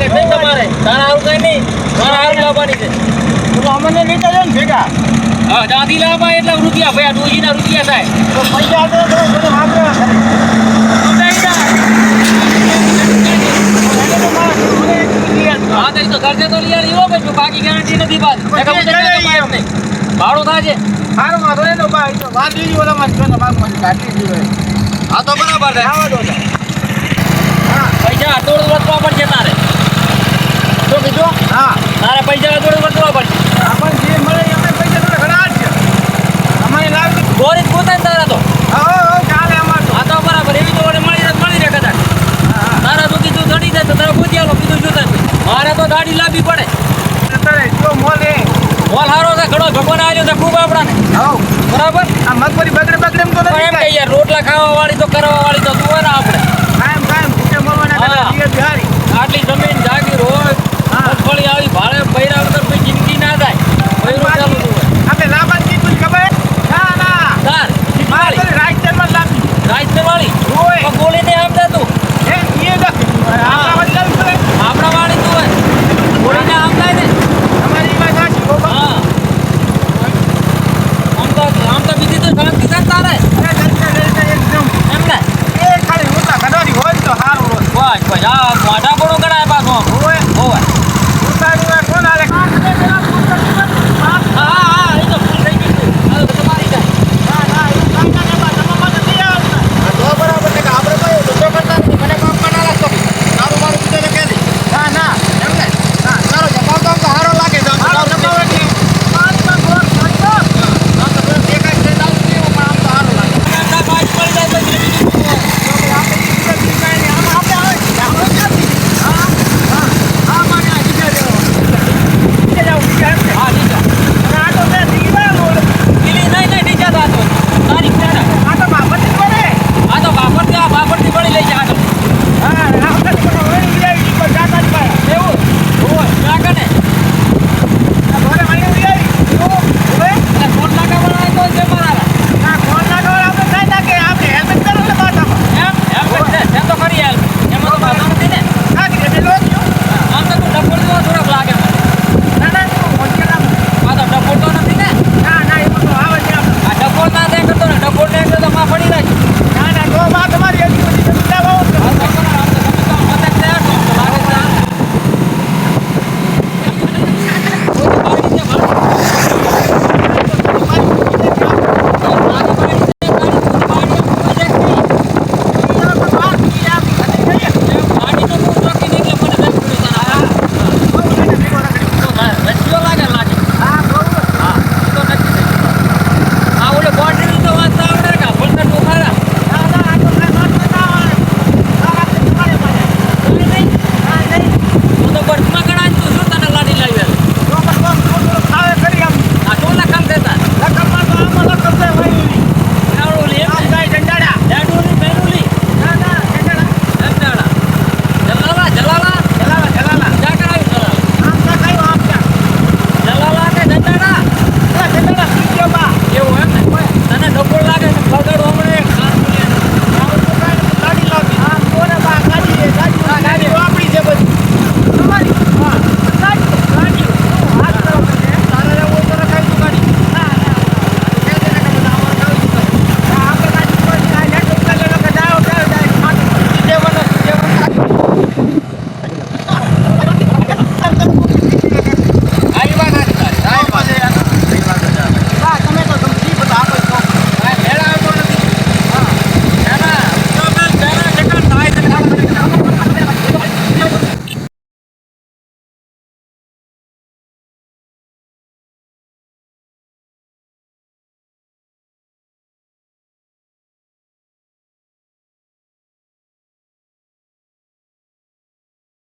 કે તમારે. તારા આવું કઈ નહીં. મારા આવું લાવવાની છે. તો અમને લઈ કરે ને ભેગા. હા જાતી લાવવા એટલા રૂપિયા ભાઈ આ ડોશીના રૂપિયા થાય. તો પૈસા તો બધું વાપરે. એને મારા ભાઈ બાકી ગેરંટી નથી પછી. ભાડું થાશે. સારું વાંધો નહીં તો બા, એ તો વાત લીધી ઓલામાં જ છે ને બાગમાંથી કાઢી દીધી હા તો બરાબર છે. આવા દો પૈસા હતોડ વધવા પડશે તારે. દીધો હા. તારા પૈસા થોડું વધવા પડશે આપણ જે મળે એમને પૈસા થોડા ઘણા છે. અમારે લાવી ગોરી પોતા ને તારા તો. હા ચાલે અમાર હા તો બરાબર એવી તો મળી રહે મળી રહે કદાચ. તારા તો કીધું ચડી જાય તો તારા પૂછ્યા આલો શું થાય? મારે તો ગાડી લાવવી પડે. અત્યારે જો મોલ એ મોલ હારો છે ઘણો ભગવાન આવ્યો છે ખૂબ આપણાને. બરાબર? આ મગફળી બગડે બગડે તો એમ કે યાર રોટલા ખાવા વાળી તો કરવા વાળી તો તું આપણે. કાયમ કાયમ ભૂખે મળવાના આટલી જમીન જાય যা